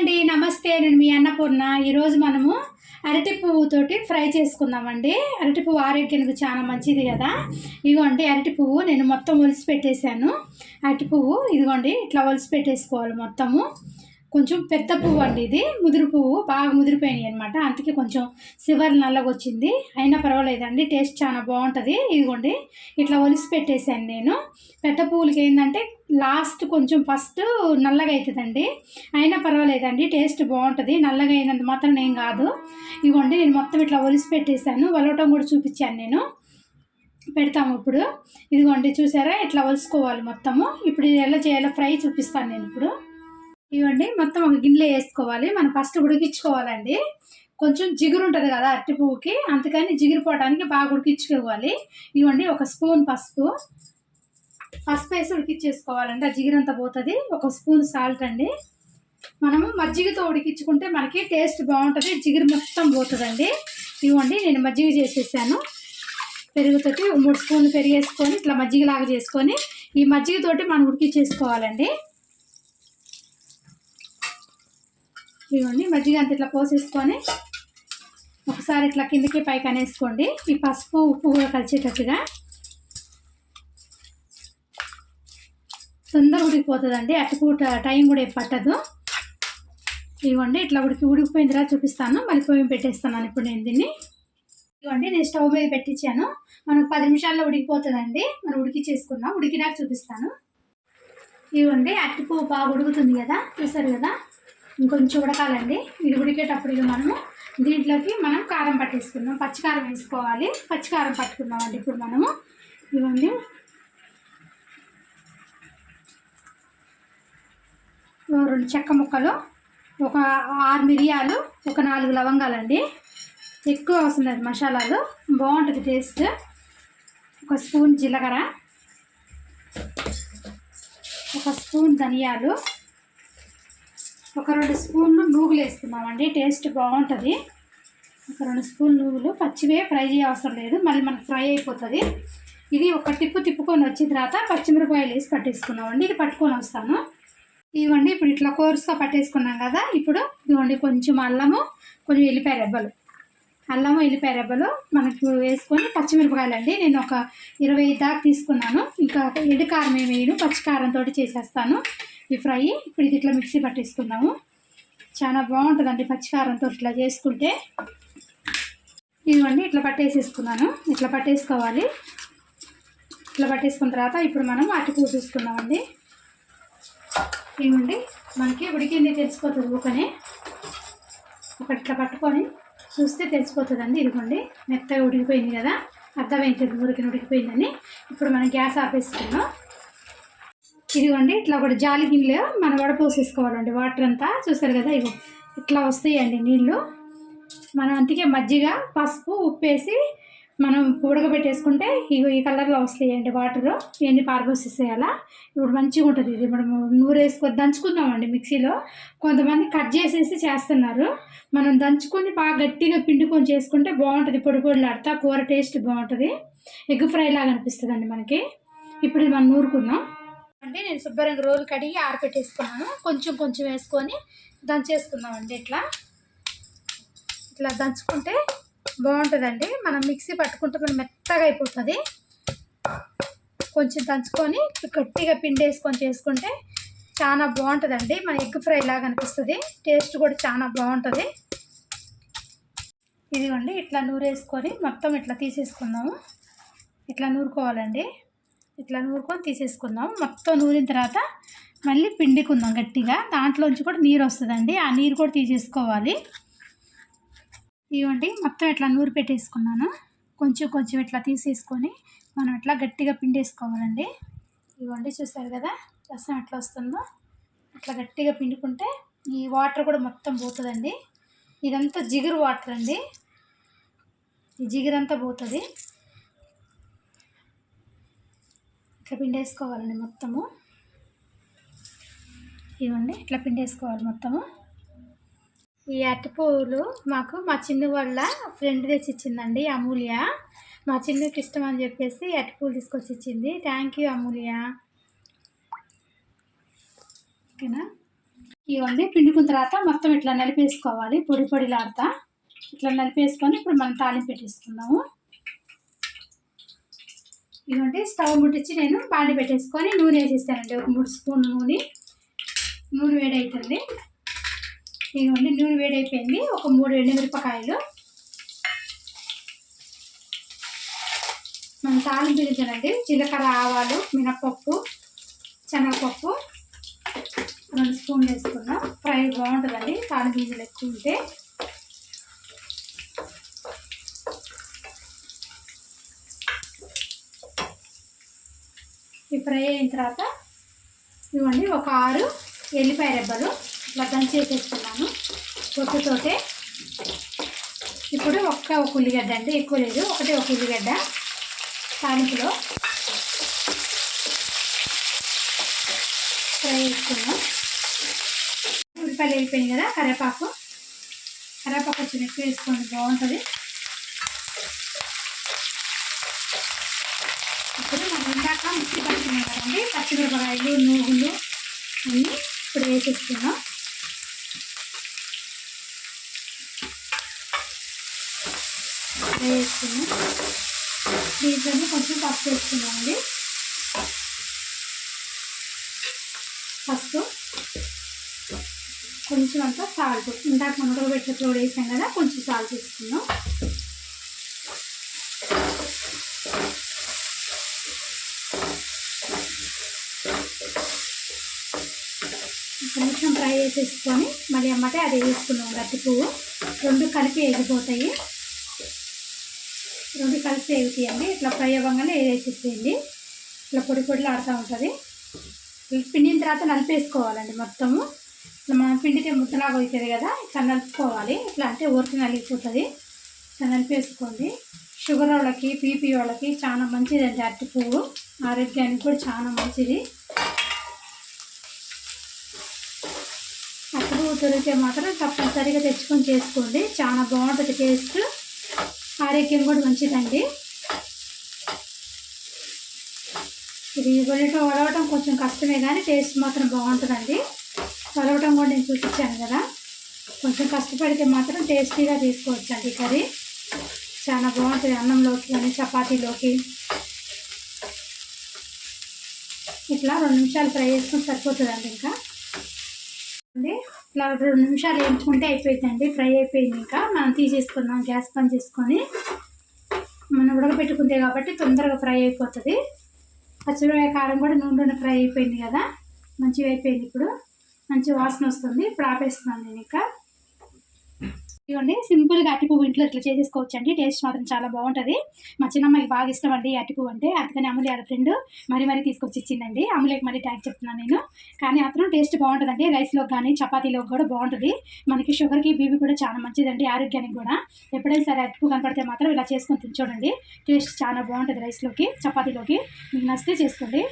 అండి నమస్తే. నేను మీ అన్నపూర్ణ. ఈరోజు మనము అరటి పువ్వుతోటి ఫ్రై చేసుకుందామండి. అరటి పువ్వు ఆరోగ్యానికి చాలా మంచిది కదా. ఇదిగోండి అరటి పువ్వు నేను మొత్తం ఒలిసి పెట్టేశాను అరటి పువ్వు ఇదిగోండి ఇట్లా ఒలిసి పెట్టేసుకోవాలి మొత్తము. కొంచెం పెద్ద పువ్వు అండి ఇది. ముదురు పువ్వు బాగా ముదిరిపోయినాయి అనమాట అందుకే కొంచెం సివర్ నల్లగా వచ్చింది అయినా పర్వాలేదండి టేస్ట్ చాలా బాగుంటుంది. ఇదిగోండి ఇట్లా ఒలిసి పెట్టేశాను నేను. పెద్ద పువ్వులకి ఏంటంటే లాస్ట్ కొంచెం ఫస్ట్ నల్లగా అవుతుందండి అయినా పర్వాలేదండి టేస్ట్ బాగుంటుంది. నల్లగా అయినంత మాత్రం ఏం కాదు. ఇదిగోండి నేను మొత్తం ఇట్లా ఒలిసి పెట్టేశాను. వలవటం కూడా చూపించాను నేను. పెడతాము ఇప్పుడు. ఇదిగోండి చూసారా? ఇట్లా ఒలుసుకోవాలి మొత్తము. ఇప్పుడు ఇది ఎలా చేయాలో ఫ్రై చూపిస్తాను నేను ఇప్పుడు. ఇవ్వండి. మొత్తం ఒక గిన్నెలో వేసుకోవాలి. మనం ఫస్ట్ ఉడికించుకోవాలండి. కొంచెం జిగురు ఉంటుంది కదా అరటి పువ్వుకి. అందుకని జిగురు పోవడానికి బాగా ఉడికించుకోవాలి. ఇవ్వండి ఒక స్పూన్ పసుపు. పసుపు వేసి ఉడికించేసుకోవాలండి. ఆ జిగురు అంతా పోతుంది. ఒక స్పూన్ సాల్ట్ అండి. మనము మజ్జిగతో ఉడికించుకుంటే మనకి టేస్ట్ బాగుంటుంది. జిగురు మొత్తం పోతుందండి. ఇవ్వండి నేను మజ్జిగ చేసేసాను. పెరుగుతోటి మూడు స్పూన్లు పెరిగేసుకొని ఇట్లా మజ్జిగలాగా చేసుకొని ఈ మజ్జిగతోటి మనం ఉడికించేసుకోవాలండి. ఇవ్వండి మజ్జిగ అంత ఇట్లా పోసేసుకొని ఒకసారి ఇట్లా కిందకి పైకి అనేసుకోండి. ఈ పసుపు ఉప్పు కూడా కలిసేటట్టుగా. తొందరగా ఉడికిపోతుందండి. అటుకూట టైం కూడా ఏం పట్టదు. ఇవ్వండి ఇట్లా ఉడికి ఉడికిపోయిన తర్వాత చూపిస్తాను. మళ్ళీ పొయ్యి పెట్టేస్తాను ఇప్పుడు నేను దీన్ని. ఇవ్వండి నేను స్టవ్ మీద పెట్టించాను. మనకు పది నిమిషాల్లో ఉడికిపోతుందండి. మనం ఉడికి చేసుకుందాం ఉడికినాక చూపిస్తాను. ఇవ్వండి అట్టుకు బాగా ఉడుకుతుంది కదా. చూసారు కదా? ఇంకొంచెం ఉడకాలండి. ఇది ఉడికేటప్పుడు ఇక మనము దీంట్లోకి మనం కారం పట్టేసుకుందాం. పచ్చికారం వేసుకోవాలి. పచ్చికారం పట్టుకుందామండి ఇప్పుడు మనము. ఇవ్వండి రెండు చెక్క ముక్కలు ఒక ఆరు మిరియాలు ఒక నాలుగు లవంగాలండి. ఎక్కువ అవసరం లేదు మసాలాలు. బాగుంటుంది టేస్ట్. ఒక స్పూన్ జీలకర్ర ఒక స్పూన్ ధనియాలు ఒక రెండు స్పూన్లు నూగులు వేసుకున్నామండి టేస్ట్ బాగుంటుంది. ఒక రెండు స్పూన్ నూగులు పచ్చివే ఫ్రై చేయవసరం లేదు మళ్ళీ మనకు ఫ్రై అయిపోతుంది. ఇది ఒక టిప్పు తిప్పుకొని వచ్చిన తర్వాత పచ్చిమిరపకాయలు వేసి పట్టేసుకున్నామండి ఇది పట్టుకొని వస్తాను. ఇవ్వండి ఇప్పుడు ఇట్లా కోర్స్గా పట్టేసుకున్నాం కదా ఇప్పుడు ఇవ్వండి కొంచెం అల్లము కొంచెం ఎల్లిపాయ రెబ్బలు. అల్లము ఎల్లిపాయ రెబ్బలు మనకు వేసుకొని పచ్చిమిరపకాయలు అండి నేను ఒక ఇరవై దాకా తీసుకున్నాను. ఇంకా ఎండు కారం ఏమి వేయను పచ్చికారంతో చేసేస్తాను. ఈ ఫ్రై. ఇప్పుడు ఇది ఇట్లా మిక్సీ పట్టేసుకుందాము చాలా బాగుంటుందండి పచ్చికారంతో ఇట్లా చేసుకుంటే. ఇదిగోండి ఇట్లా పట్టేసేసుకున్నాను. ఇట్లా పట్టేసుకోవాలి. ఇట్లా పట్టేసుకున్న తర్వాత ఇప్పుడు మనం అటు కూసేసుకుందామండి ఇవ్వండి మనకి ఉడికింది తెలిసిపోతుంది ఊకనే. ఒక ఇట్లా పట్టుకొని చూస్తే తెలిసిపోతుందండి. ఇదిగోండి మెత్తగా ఉడికిపోయింది కదా. అర్థమైంది ఊరికి ఉడికిపోయిందని. ఇప్పుడు మనం గ్యాస్ ఆపేసుకున్నాం ఇదిగోండి ఇట్లా ఒకటి జాలి గిన్నెలో మనం వడపోసేసుకోవాలండి వాటర్ అంతా చూసారు కదా ఇగో ఇట్లా వస్తాయండి నీళ్ళు. మనం అందుకే మజ్జిగ పసుపు ఉప్పు వేసి మనం ఉడకబెట్టేసుకుంటే ఇగో ఈ కలర్లో వస్తాయండి వాటర్. ఇవన్నీ పారబోసేసేయాలా? ఇప్పుడు మంచిగా ఉంటుంది ఇది. మనము నూరు వేసుకొని దంచుకుందామండి మిక్సీలో. కొంతమంది కట్ చేసేసి చేస్తున్నారు. మనం దంచుకొని బాగా గట్టిగా పిండుకొని చేసుకుంటే బాగుంటుంది. పొడి పొడిలాడుతా కూర టేస్ట్ బాగుంటుంది. ఎగ్ ఫ్రై లాగా అనిపిస్తుందండి మనకి. ఇప్పుడు ఇది మనం నూరుకుందాం. అంటే నేను శుభ్రంగా రోలు కడిగి ఆరపెట్టేసుకున్నాను. కొంచెం కొంచెం వేసుకొని దంచేసుకుందామండి ఇట్లా. ఇట్లా దంచుకుంటే బాగుంటుందండి. మనం మిక్సీ పట్టుకుంటే మనం మెత్తగా అయిపోతుంది. కొంచెం దంచుకొని గట్టిగా పిండి వేసుకొని చేసుకుంటే చాలా బాగుంటుందండి. మన ఎగ్ ఫ్రై లాగా అనిపిస్తుంది. టేస్ట్ కూడా చాలా బాగుంటుంది. ఇదిగోండి ఇట్లా నూరేసుకొని మొత్తం ఇట్లా తీసేసుకుందాము ఇట్లా నూరుకోవాలండి. ఇట్లా నూరుకొని తీసేసుకుందాం. మొత్తం నూరిన తర్వాత మళ్ళీ పిండికుందాం గట్టిగా. దాంట్లోంచి కూడా నీరు వస్తుందండి. ఆ నీరు కూడా తీసేసుకోవాలి. ఇవ్వండి మొత్తం ఇట్లా నూరు పెట్టేసుకున్నాను. కొంచెం కొంచెం ఇట్లా తీసేసుకొని మనం ఇట్లా గట్టిగా పిండేసుకోవాలండి. ఇవ్వండి చూసారు కదా? రసం ఎట్లా వస్తుందో? ఇట్లా గట్టిగా పిండుకుంటే ఈ వాటర్ కూడా మొత్తం పోతుందండి. ఇదంతా జిగురు వాటర్ అండి. ఈ జిగురంతా పోతుంది. ఇట్లా పిండేసుకోవాలండి మొత్తము? ఇవ్వండి ఇట్లా పిండేసుకోవాలి మొత్తము? ఈ అరటిపూలు మాకు మా చిన్న వాళ్ళ ఫ్రెండ్ తెచ్చి ఇచ్చిందండి అమూల్య. మా చిన్నకి ఇష్టం అని చెప్పేసి అరటిపూలు తీసుకొచ్చి ఇచ్చింది థ్యాంక్ యూ అమూల్య. ఓకేనా? ఇవ్వండి పిండుకున్న తర్వాత మొత్తం ఇట్లా నలిపేసుకోవాలి పొడి పొడిలాడుతా. ఇట్లా నలిపేసుకొని ఇప్పుడు మనం తాలింపు పెట్టేసుకుందాము. ఇదిగోండి స్టవ్ ముట్టించి నేను బాండి పెట్టేసుకొని నూనె వేసేస్తానండి. ఒక మూడు స్పూన్ నూనె. నూనె వేడవుతుంది ఇదిగోండి నూనె వేడైపోయింది. ఒక మూడు ఎండుమిరపకాయలు. మనం తాలింపు దించానండి జీలకర్ర ఆవాలు మినపప్పు శనగపప్పు. రెండు స్పూన్లు వేసుకున్నాం. ఫ్రై బాగుంటుందండి. తాలింపు గింజలు ఎక్కువ ఉంటే. ఫ్రై అయిన తర్వాత ఇవ్వండి ఒక ఆరు ఎల్లిపాయ రెబ్బలు. ఇట్లా దంచి వేసేసుకున్నాను పొట్టుతోటే. ఇప్పుడు ఒక్క ఒక ఉల్లిగడ్డ అండి ఎక్కువ లేదు. ఒకటే ఒక ఉల్లిగడ్డ తాలింపులో ఫ్రై చేసుకున్నాం ఉల్లిపాయలు వెళ్ళిపోయింది కదా కరివేపాకు. కరివేపాకు వచ్చి ఎక్కువ వేసుకోండి బాగుంటుంది ఇప్పుడు మనం మిక్సీ పట్టుకున్నాం కదండి. పచ్చిమిరపకాయలు నువ్వులు అన్నీ ఇప్పుడు వేసేస్తున్నాం వేసుకున్నాం దీంట్లోనే కొంచెం పప్పు వేసుకున్నామండి ఫస్ట్ కొంచెం అంతా సాల్ట్ ఇందాక మనం ఉడకబెట్టినప్పుడు కూడా వేసాం కదా కొంచెం సాల్ట్ వేసుకున్నాం కొంచెం ఫ్రై చేసేసుకొని మళ్ళీ అమ్మటే అది వేసుకున్నాం గట్టి పువ్వు. రెండు కలిపి వేగిపోతాయి. రెండు కలిసి వేగుతాయండి ఇట్లా ఫ్రై అవ్వగానే వేసేసేయండి. ఇట్లా పొడి పొడిలో ఆడుతూ ఉంటుంది. పిండిన తర్వాత నలిపేసుకోవాలండి మొత్తము. ఇట్లా మనం పిండితే ముద్దలాగా అవుతుంది కదా ఇట్లా నలుపుకోవాలి. ఇట్లా అంటే ఊరికి నలిగిపోతుంది. ఇట్లా నలిపేసుకోండి. షుగర్ వాళ్ళకి బీపీ వాళ్ళకి చాలా మంచిదండి అరటి పువ్వు. ఆరోగ్యానికి కూడా చాలా మంచిది. దొరికితే మాత్రం తప్పనిసరిగా తెచ్చుకొని చేసుకోండి. చాలా బాగుంటుంది టేస్ట్. ఆరోగ్యం కూడా మంచిదండి. ఇది ఉల్లితో వడవటం కొంచెం కష్టమే కానీ టేస్ట్ మాత్రం బాగుంటుందండి. వడవటం కూడా నేను చూపించాను కదా. కొంచెం కష్టపడితే మాత్రం టేస్టీగా తీసుకోవచ్చు అండి కర్రీ. చాలా బాగుంటుంది అన్నంలోకి కానీ చపాతీలోకి. ఇట్లా రెండు నిమిషాలు ఫ్రై చేసుకుని సరిపోతుందండి ఇంకా. ఇట్లా రెండు నిమిషాలు వేయించుకుంటే అయిపోయిందండి ఫ్రై అయిపోయింది ఇంకా. మనం తీసేసుకుందాం గ్యాస్ పని చేసుకొని. మనం ఉడకబెట్టుకుంటే కాబట్టి తొందరగా ఫ్రై అయిపోతుంది. పచ్చిమిరపకాయ కారం కూడా నూనెలోనే ఫ్రై అయిపోయింది కదా. మంచిగా అయిపోయింది ఇప్పుడు. మంచి వాసన వస్తుంది. ఇప్పుడు ఆపేస్తున్నాను నేను ఇంకా. ఇవ్వండి సింపుల్గా అట్టిపువ్వు ఇంట్లో ఇట్లా చేసేసుకోవచ్చు అండి టేస్ట్ మాత్రం చాలా బాగుంటుంది. మా చిన్నమ్మాయికి బాగా ఇష్టం అండి అట్టిపువ్వు అంటే. అందుకని అమూల్య వాళ్ళ ఫ్రెండ్ మరీ మరీ తీసుకొచ్చి ఇచ్చిందండి. అమూల్యకి మరీ ట్యాంక్ చెప్తున్నాను నేను. కానీ మాత్రం టేస్ట్ బాగుంటుందండి. రైస్లో కానీ చపాతీలో కూడా బాగుంటుంది. మనకి షుగర్కి బీబీ కూడా చాలా మంచిదండి ఆరోగ్యానికి కూడా. ఎప్పుడైనా సరే అట్టిపువ్వు కనపడితే మాత్రం ఇలా చేసుకొని తినచూడండి టేస్ట్ చాలా బాగుంటుంది రైస్లోకి చపాతీలోకి. మీకు నచ్చితే చేసుకోండి.